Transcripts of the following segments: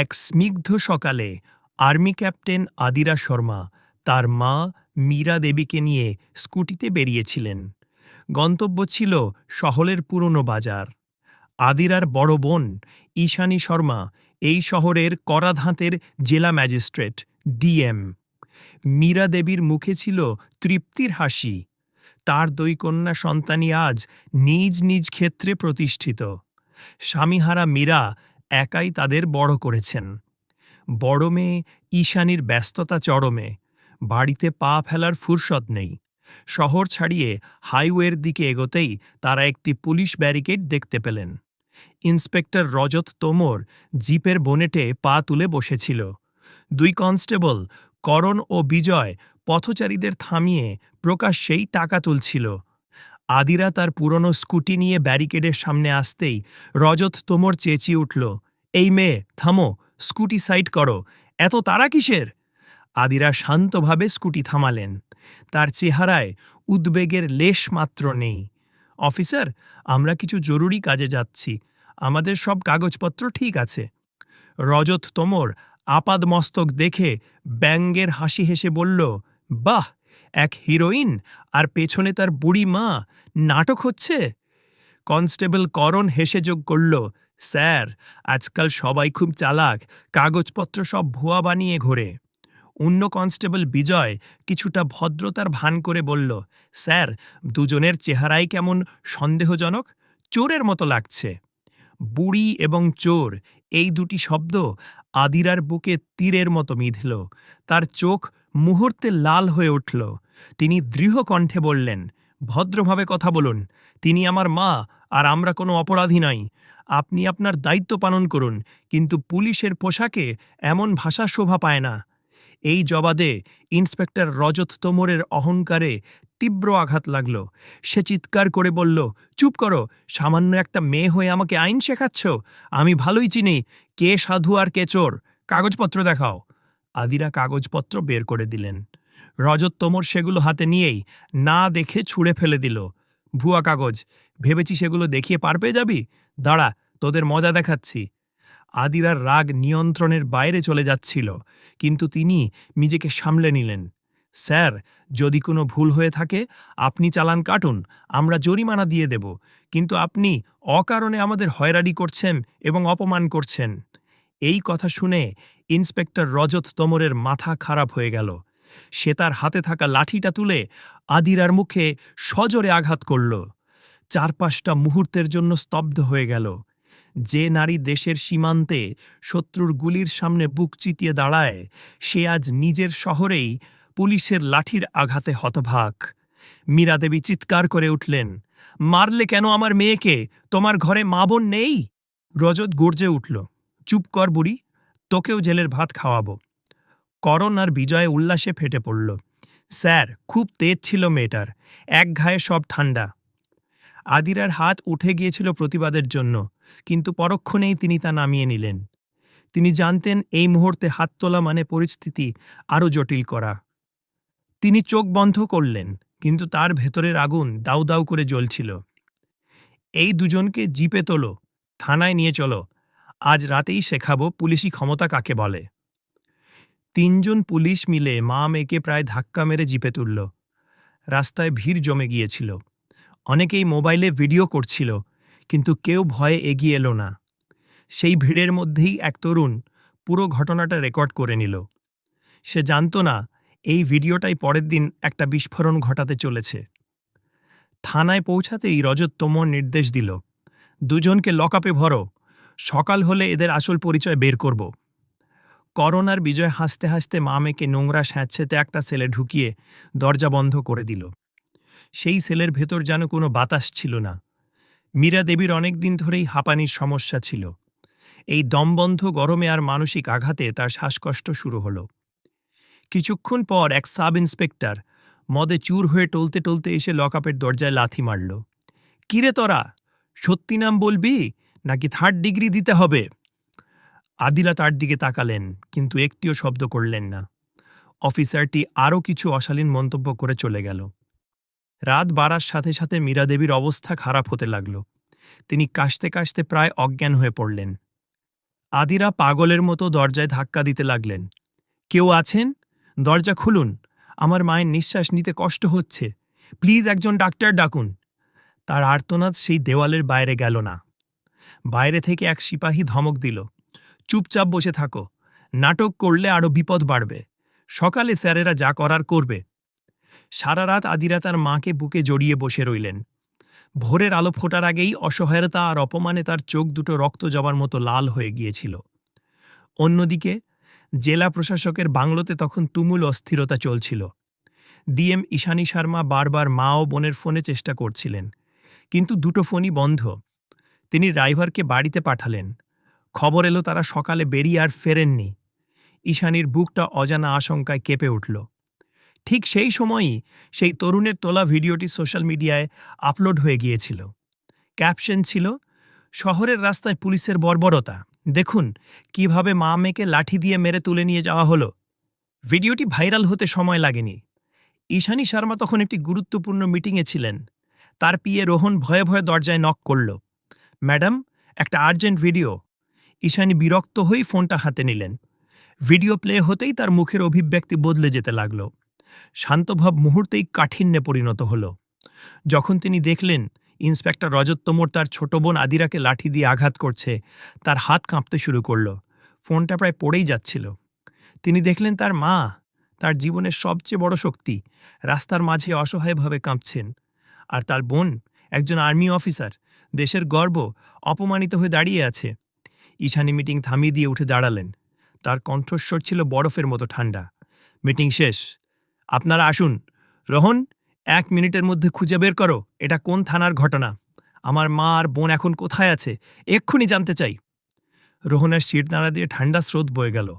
এক স্নিগ্ধ সকালে আর্মি ক্যাপ্টেন আদিরা শর্মা তার মা মীরা দেবীকে নিয়ে স্কুটিতে বেরিয়েছিলেন। গন্তব্য ছিল শহরের পুরনো বাজার। আদিরার বড় বোন ঈশানী শর্মা এই শহরের করাধাঁতের জেলা ম্যাজিস্ট্রেট, ডিএম। মীরা দেবীর মুখে ছিল তৃপ্তির হাসি। তার দুই কন্যা সন্তানই আজ নিজ নিজ ক্ষেত্রে প্রতিষ্ঠিত। স্বামীহারা মীরা একাই তাদের বড় করেছেন। বড় মেয়ে ঈশানীর ব্যস্ততা চরমে, বাড়িতে পা ফেলার ফুরসত নেই। শহর ছাড়িয়ে হাইওয়ের দিকে এগোতেই তারা একটি পুলিশ ব্যারিকেড দেখতে পেলেন। ইন্সপেক্টর রজত তোমর জিপের বোনেটে পা তুলে বসেছিল। দুই কনস্টেবল করণ ও বিজয় পথচারীদের থামিয়ে প্রকাশ্যেই টাকা তুলছিল। আদিরা তার পুরনো স্কুটি নিয়ে ব্যারিকেডের সামনে আসতেই রজত তোমর চেঁচিয়ে উঠল, এই মেয়ে, থামো, স্কুটি সাইড করো। এত তারা কিসের? আদিরা শান্তভাবে স্কুটি থামালেন। তার চেহারায় উদ্বেগের লেশ মাত্র নেই। অফিসার, আমরা কিছু জরুরি কাজে যাচ্ছি। আমাদের সব কাগজপত্র ঠিক আছে। রজত তোমর আপাদ মস্তক দেখে ব্যঙ্গের হাসি হেসে বলল, বাহ! এক হিরোইন, আর পেছনে তার বুড়ি মা। নাটক হচ্ছে? কনস্টেবল করণ হেসে যোগ করল, স্যার, আজকাল সবাই খুব চালাক, কাগজপত্র সব ভুয়া বানিয়ে ঘোরে। অন্য কনস্টেবল বিজয় কিছুটা ভদ্রতার ভান করে বলল, স্যার, দুজনের চেহারাই কেমন সন্দেহজনক? চোরের মতো লাগছে। বুড়ি এবং চোর, এই দুটি শব্দ আদিরার বুকে তীরের মতো মিধল। তার চোখ মুহূর্তে লাল হয়ে উঠল। তিনি দৃঢ় কণ্ঠে বললেন, ভদ্রভাবে কথা বলুন। তিনি আমার মা, আর আমরা কোনো অপরাধী নাই। আপনি আপনার দায়িত্ব পালন করুন, কিন্তু পুলিশের পোশাকে এমন ভাষা শোভা পায় না। এই জবাদে ইন্সপেক্টর রজত তোমরের অহংকারে তীব্র আঘাত লাগল। সে চিৎকার করে বলল, চুপ করো, সামান্য একটা মেয়ে হয়ে আমাকে আইন শেখাচ্ছ? আমি ভালোই চিনি। কে সাধু আর কে চোর? কাগজপত্র দেখাও। আদিরা কাগজপত্র বের করে দিলেন। রজত তোমর সেগুলো হাতে নিয়েই না দেখে ছুঁড়ে ফেলে দিল। ভুয়া কাগজ, ভেবেছি সেগুলো দেখিয়ে পার পেয়ে যাবি? দাঁড়া, তোদের মজা দেখাচ্ছি। আদিরার রাগ নিয়ন্ত্রণের বাইরে চলে যাচ্ছিল, কিন্তু তিনি নিজেকে সামলে নিলেন। স্যার, যদি কোনো ভুল হয়ে থাকে, আপনি চালান কাটুন, আমরা জরিমানা দিয়ে দেব। কিন্তু আপনি অকারণে আমাদের হয়রানি করছেন এবং অপমান করছেন। এই কথা শুনে ইন্সপেক্টর রজত তোমরের মাথা খারাপ হয়ে গেল। সে তার হাতে থাকা লাঠিটা তুলে আদিরার মুখে সজোরে আঘাত করল। চারপাশটা মুহূর্তের জন্য স্তব্ধ হয়ে গেল। যে নারী দেশের সীমান্তে শত্রুর গুলির সামনে বুক চিতিয়ে দাঁড়ায়, সে আজ নিজের শহরেই পুলিশের লাঠির আঘাতে হতভাগ। মীরা দেবী চিৎকার করে উঠলেন, মারলে কেন আমার মেয়েকে? তোমার ঘরে মা বোন নেই? রজত গর্জে উঠল চুপ কর বুড়ি, তোকেও জেলের ভাত খাওয়াবো। করণ আর বিজয় উল্লাসে ফেটে পড়ল। স্যার, খুব তেজ ছিল মেয়েটার, এক ঘায়ে সব ঠান্ডা। আদিরার হাত উঠে গিয়েছিল প্রতিবাদের জন্য, কিন্তু পরক্ষণেই তিনি তা নামিয়ে নিলেন। তিনি জানতেন এই মুহূর্তে হাত তোলা মানে পরিস্থিতি আরও জটিল করা। তিনি চোখ বন্ধ করলেন, কিন্তু তার ভেতরের আগুন দাউ দাউ করে জ্বলছিল। এই দুজনকে জিপে তোলো, থানায় নিয়ে চলো আজ রাতেই শেখাবো পুলিশি ক্ষমতা কাকে বলে। তিনজন পুলিশ মিলে মা মেয়েকে প্রায় ধাক্কা মেরে জিপে তুলল। রাস্তায় ভিড় জমে গিয়েছিল। অনেকেই মোবাইলে ভিডিও করছিল, কিন্তু কেউ ভয়ে এগিয়ে এলো না। সেই ভিড়ের মধ্যেই এক তরুণ পুরো ঘটনাটা রেকর্ড করে নিল। সে জানত না, এই ভিডিওটাই পরের দিন একটা বিস্ফোরণ ঘটাতে চলেছে। থানায় পৌঁছাতেই রজত তোমর নির্দেশ দিল, দুজনকে লকআপে ভরো। সকাল হলে এদের আসল পরিচয় বের করব। করোনার বিজয় হাসতে হাসতে মা মেয়েকে নোংরা স্যাঁতসেতে একটা সেলে ঢুকিয়ে দরজা বন্ধ করে দিল। সেই সেলের ভেতর যেন কোনো বাতাস ছিল না। মীরা দেবীর অনেক দিন ধরেই হাঁপানির সমস্যা ছিল। এই দমবন্ধ গরমে আর মানসিক আঘাতে তার শ্বাসকষ্ট শুরু হলো। কিছুক্ষণ পর এক সাব ইন্সপেক্টর মদে চুর হয়ে টলতে টলতে এসে লকআপের দরজায় লাথি মারল। কিরে তোরা? সত্যি নাম বলবি? নাকি থার্ড ডিগ্রি দিতে হবে? আদিলা তার দিকে তাকালেন, কিন্তু একটিও শব্দ করলেন না। অফিসারটি আরও কিছু অশালীন মন্তব্য করে চলে গেল। রাত বাড়ার সাথে সাথে মীরা দেবীর অবস্থা খারাপ হতে লাগল। তিনি কাশতে কাশতে প্রায় অজ্ঞান হয়ে পড়লেন। আদিরা পাগলের মতো দরজায় ধাক্কা দিতে লাগলেন। কেউ আছেন? দরজা খুলুন। আমার মায়ের নিঃশ্বাস নিতে কষ্ট হচ্ছে। প্লিজ একজন ডাক্তার ডাকুন। তার আর্তনাদ সেই দেওয়ালের বাইরে গেল না। বাইরে থেকে এক সিপাহী ধমক দিল, চুপচাপ বসে থাকো, নাটক করলে আরও বিপদ বাড়বে, সকালে স্যারেরা যা করার করবে। সারা রাত আদিরা তার মাকে বুকে জড়িয়ে বসে রইলেন। ভোরের আলো ফোটার আগেই অসহায়তা আর অপমানে তার চোখ দুটো রক্ত যাবার মতো লাল হয়ে গিয়েছিল। অন্যদিকে, জেলা প্রশাসকের বাংলোতে তখন তুমুল অস্থিরতা চলছিল। ডিএম ঈশানী শর্মা বারবার মা ও বোনের ফোনে চেষ্টা করছিলেন, কিন্তু দুটো ফোনই বন্ধ। তিনি ড্রাইভারকে বাড়িতে পাঠালেন। খবর এলো তারা সকালে বেরিয়ে আর ফেরেননি। ঈশানীর বুকটা অজানা আশঙ্কায় কেঁপে উঠল। ঠিক সেই সময়ই সেই তরুণের তোলা ভিডিওটি সোশ্যাল মিডিয়ায় আপলোড হয়ে গিয়েছিল। ক্যাপশন ছিল, শহরের রাস্তায় পুলিশের বর্বরতা। দেখুন, কীভাবে মা মেয়েকে লাঠি দিয়ে মেরে তুলে নিয়ে যাওয়া হলো। ভিডিওটি ভাইরাল হতে সময় লাগেনি। ঈশানী শর্মা তখন একটি গুরুত্বপূর্ণ মিটিংয়ে ছিলেন। তার পিয়ে রোহন ভয়ে ভয়ে দরজায় নক করল। ম্যাডাম, একটা আর্জেন্ট ভিডিও। ঈশানী বিরক্ত হয়েই ফোনটা হাতে নিলেন। ভিডিও প্লে হতেই তার মুখের অভিব্যক্তি বদলে যেতে লাগল। শান্তভাব মুহূর্তেই কাঠিন্যে পরিণত হল। যখন তিনি দেখলেন, ইন্সপেক্টর রজত তোমর তার ছোট বোন আদিরাকে লাঠি দিয়ে আঘাত করছে, তার হাত কাঁপতে শুরু করল। ফোনটা প্রায় পড়েই যাচ্ছিল। তিনি দেখলেন তার মা, তার জীবনের সবচেয়ে বড় শক্তি, রাস্তার মাঝে অসহায়ভাবে কাঁপছেন। আর তার বোন, একজন আর্মি অফিসার। দেশের গর্ব অপমানিত হয়ে দাঁড়িয়ে আছে। ঈশানী মিটিং থামিয়ে দিয়ে উঠে দাঁড়ালেন। তার কণ্ঠস্বর ছিল বরফের মতো ঠান্ডা মিটিং শেষ। আপনারা আসুন। রোহন, এক মিনিটের মধ্যে খুঁজে বের করো। এটা কোন থানার ঘটনা? আমার মা আর বোন এখন কোথায় আছে? এক্ষুনি জানতে চাই। রোহনের শির দাঁড়া দিয়ে ঠান্ডা স্রোত বয়ে গেল।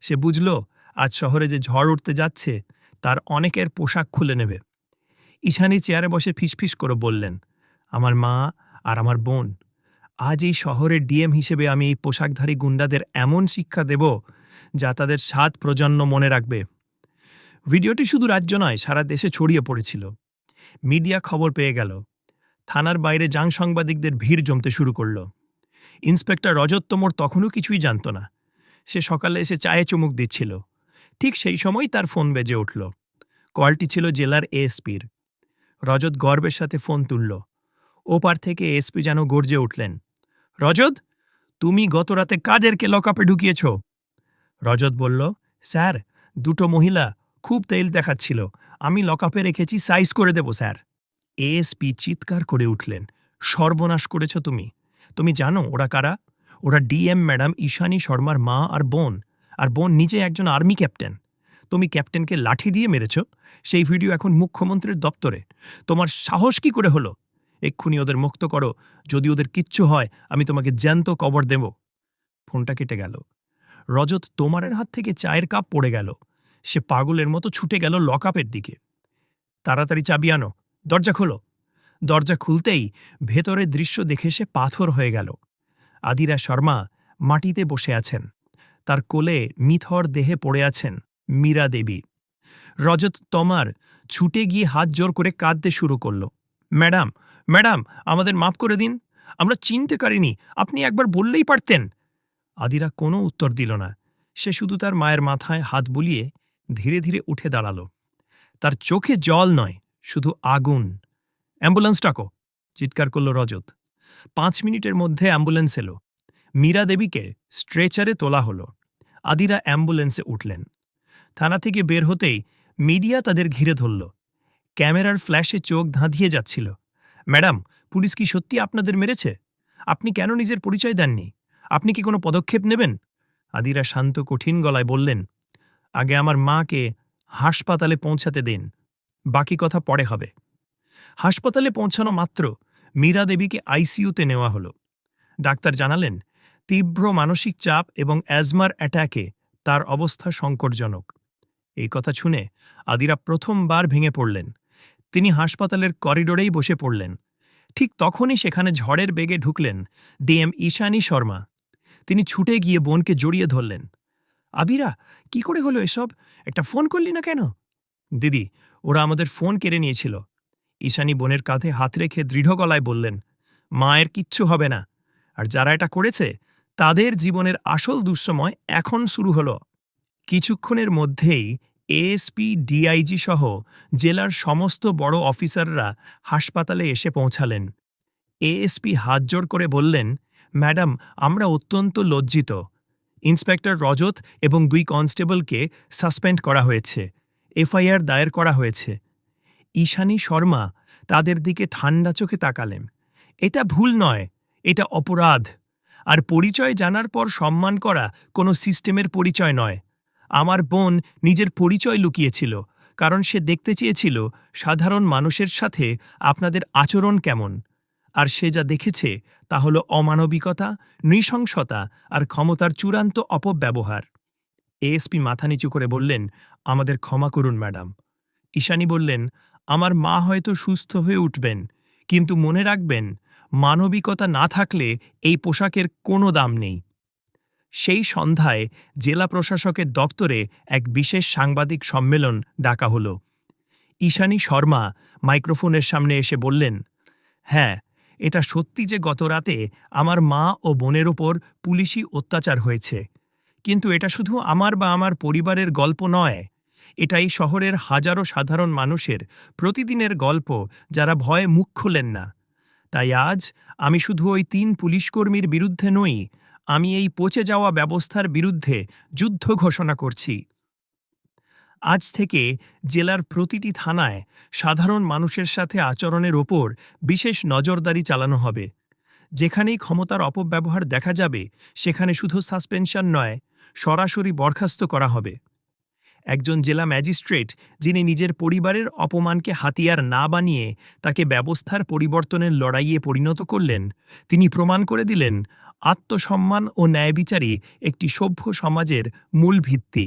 সে বুঝল, আজ শহরে যে ঝড় উঠতে যাচ্ছে, তার অনেকের পোশাক খুলে নেবে। ঈশানী চেয়ারে বসে ফিসফিস করে বললেন, আমার মা আর আমার বোন। আজ এই শহরের ডিএম হিসেবে আমি এই পোশাকধারী গুন্ডাদের এমন শিক্ষা দেব, যা তাদের সাত প্রজন্ম মনে রাখবে। ভিডিওটি শুধু রাজ্য নয়, সারা দেশে ছড়িয়ে পড়েছিল। মিডিয়া খবর পেয়ে গেল। থানার বাইরে জাং সাংবাদিকদের ভিড় জমতে শুরু করল। ইন্সপেক্টর রজত তোমর তখনও কিছুই জানত না। সে সকালে এসে চায়ে চুমুক দিচ্ছিল। ঠিক সেই সময় তার ফোন বেজে উঠল। কলটি ছিল জেলার এএসপির। রজত গর্বের সাথে ফোন তুলল। ওপার থেকে এসপি যেন গর্জে উঠলেন। রজত, তুমি গত রাতে কাদেরকে লকআপে ঢুকিয়েছ? রজত বলল, স্যার, দুটো মহিলা খুব তেল দেখাচ্ছিল। আমি লকআপে রেখেছি, সাইজ করে দেব, স্যার। এএসপি চিৎকার করে উঠলেন, সর্বনাশ করেছ তুমি। তুমি জানো ওরা কারা? ওরা ডিএম ম্যাডাম ঈশানী শর্মার মা আর বোন আর বোন নিজে একজন আর্মি ক্যাপ্টেন। তুমি ক্যাপ্টেনকে লাঠি দিয়ে মেরেছ? সেই ভিডিও এখন মুখ্যমন্ত্রীর দপ্তরে। তোমার সাহস কি করে হলো? এক্ষুনি ওদের মুক্ত করো। যদি ওদের কিচ্ছু হয়, আমি তোমাকে জ্যান্ত কবর দেব। ফোনটা কেটে গেল। রজত তোমারের হাত থেকে চায়ের কাপ পড়ে গেল। সে পাগলের মতো ছুটে গেল লকআপের দিকে। তাড়াতাড়ি চাবি আনো। দরজা খোলো। দরজা খুলতেই ভেতরের দৃশ্য দেখে সে পাথর হয়ে গেল। আদিরা শর্মা মাটিতে বসে আছেন। তার কোলে মিথর দেহে পড়ে আছেন মীরা দেবী। রজত তমার ছুটে গিয়ে হাত জোর করে কাঁদতে শুরু করল। ম্যাডাম ম্যাডাম, আমাদের মাফ করে দিন। আমরা চিনতে পারিনি, আপনি একবার বললেই পারতেন। আদিরা কোনো উত্তর দিল না। সে শুধু তার মায়ের মাথায় হাত বুলিয়ে ধীরে ধীরে উঠে দাঁড়াল। তার চোখে জল নয়, শুধু আগুন। অ্যাম্বুলেন্স ডাকো, চিৎকার করল রজত। পাঁচ মিনিটের মধ্যে অ্যাম্বুলেন্স এলো। মীরা দেবীকে স্ট্রেচারে তোলা হলো। আদিরা অ্যাম্বুলেন্সে উঠলেন। থানা থেকে বের হতেই মিডিয়া তাদের ঘিরে ধরল। ক্যামেরার ফ্ল্যাশে চোখ ধাঁধিয়ে যাচ্ছিল। ম্যাডাম, পুলিশ কি সত্যি আপনাদের মেরেছে? আপনি কেন নিজের পরিচয় দেননি? আপনি কি কোনো পদক্ষেপ নেবেন? আদিরা শান্ত কঠিন গলায় বললেন, আগে আমার মাকে হাসপাতালে পৌঁছাতে দিন, বাকি কথা পরে হবে। হাসপাতালে পৌঁছানো মাত্র মীরা দেবীকে আইসিইউতে নেওয়া হলো। ডাক্তার জানালেন, তীব্র মানসিক চাপ এবং অ্যাজমার অ্যাট্যাকে তার অবস্থা সংকটজনক। এই কথা শুনে আদিরা প্রথমবার ভেঙে পড়লেন। তিনি হাসপাতালের করিডোরেই বসে পড়লেন। ঠিক তখনই সেখানে ঝড়ের বেগে ঢুকলেন ডিএম ঈশানী শর্মা। তিনি ছুটে গিয়ে বোনকে জড়িয়ে ধরলেন। আবিরা, কি করে হলো এসব? একটা ফোন করলি না কেন? দিদি, ওরা আমাদের ফোন কেড়ে নিয়েছিল। ঈশানী বোনের কাঁধে হাত রেখে দৃঢ় গলায় বললেন, মায়ের কিচ্ছু হবে না। আর যারা এটা করেছে, তাদের জীবনের আসল দুঃসময় এখন শুরু হলো। কিছুক্ষণের মধ্যেই এএসপি, ডিআইজি সহ জেলার সমস্ত বড় অফিসাররা হাসপাতালে এসে পৌঁছালেন। এএসপি হাত জোড় করে বললেন, ম্যাডাম, আমরা অত্যন্ত লজ্জিত। ইন্সপেক্টর রজত এবং দুই কনস্টেবলকে সাসপেন্ড করা হয়েছে। এফআইআর দায়ের করা হয়েছে। ঈশানী শর্মা তাদের দিকে ঠান্ডা চোখে তাকালেন। এটা ভুল নয়, এটা অপরাধ। আর পরিচয় জানার পর সম্মান করা কোনো সিস্টেমের পরিচয় নয়। আমার বোন নিজের পরিচয় লুকিয়েছিল, কারণ সে দেখতে চেয়েছিল সাধারণ মানুষের সাথে আপনাদের আচরণ কেমন। আর সে যা দেখেছে তা হল অমানবিকতা, নৃশংসতা আর ক্ষমতার চূড়ান্ত অপব্যবহার। এএসপি মাথা নিচু করে বললেন, আমাদের ক্ষমা করুন, ম্যাডাম। ঈশানী বললেন, আমার মা হয়তো সুস্থ হয়ে উঠবেন, কিন্তু মনে রাখবেন, মানবিকতা না থাকলে এই পোশাকের কোনো দাম নেই। সেই সন্ধ্যায় জেলা প্রশাসকের দপ্তরে এক বিশেষ সাংবাদিক সম্মেলন ডাকা হলো। ঈশানী শর্মা মাইক্রোফোনের সামনে এসে বললেন হ্যাঁ এটা সত্যি যে গত রাতে আমার মা ও বোনের ওপর পুলিশি অত্যাচার হয়েছে। কিন্তু এটা শুধু আমার বা আমার পরিবারের গল্প নয়। এটা এই শহরের হাজারো সাধারণ মানুষের প্রতিদিনের গল্প যারা ভয়ে মুখ খোলেন না। তাই আজ আমি শুধু ওই তিন পুলিশকর্মীর বিরুদ্ধে নই আমি এই পচে যাওয়া ব্যবস্থার বিরুদ্ধে যুদ্ধ ঘোষণা করছি। আজ থেকে জেলার প্রতিটি থানায় সাধারণ মানুষের সাথে আচরণের ওপর বিশেষ নজরদারি চালানো হবে। যেখানেই ক্ষমতার অপব্যবহার দেখা যাবে, সেখানে শুধু সাসপেনশন নয়, সরাসরি বরখাস্ত করা হবে। একজন জেলা ম্যাজিস্ট্রেট, যিনি নিজের পরিবারের অপমানকে হাতিয়ার না বানিয়ে তাকে ব্যবস্থার পরিবর্তনের লড়াইয়ে পরিণত করলেন, তিনি প্রমাণ করে দিলেন আত্মসম্মান ও ন্যায়বিচারই একটি সভ্য সমাজের মূল ভিত্তি।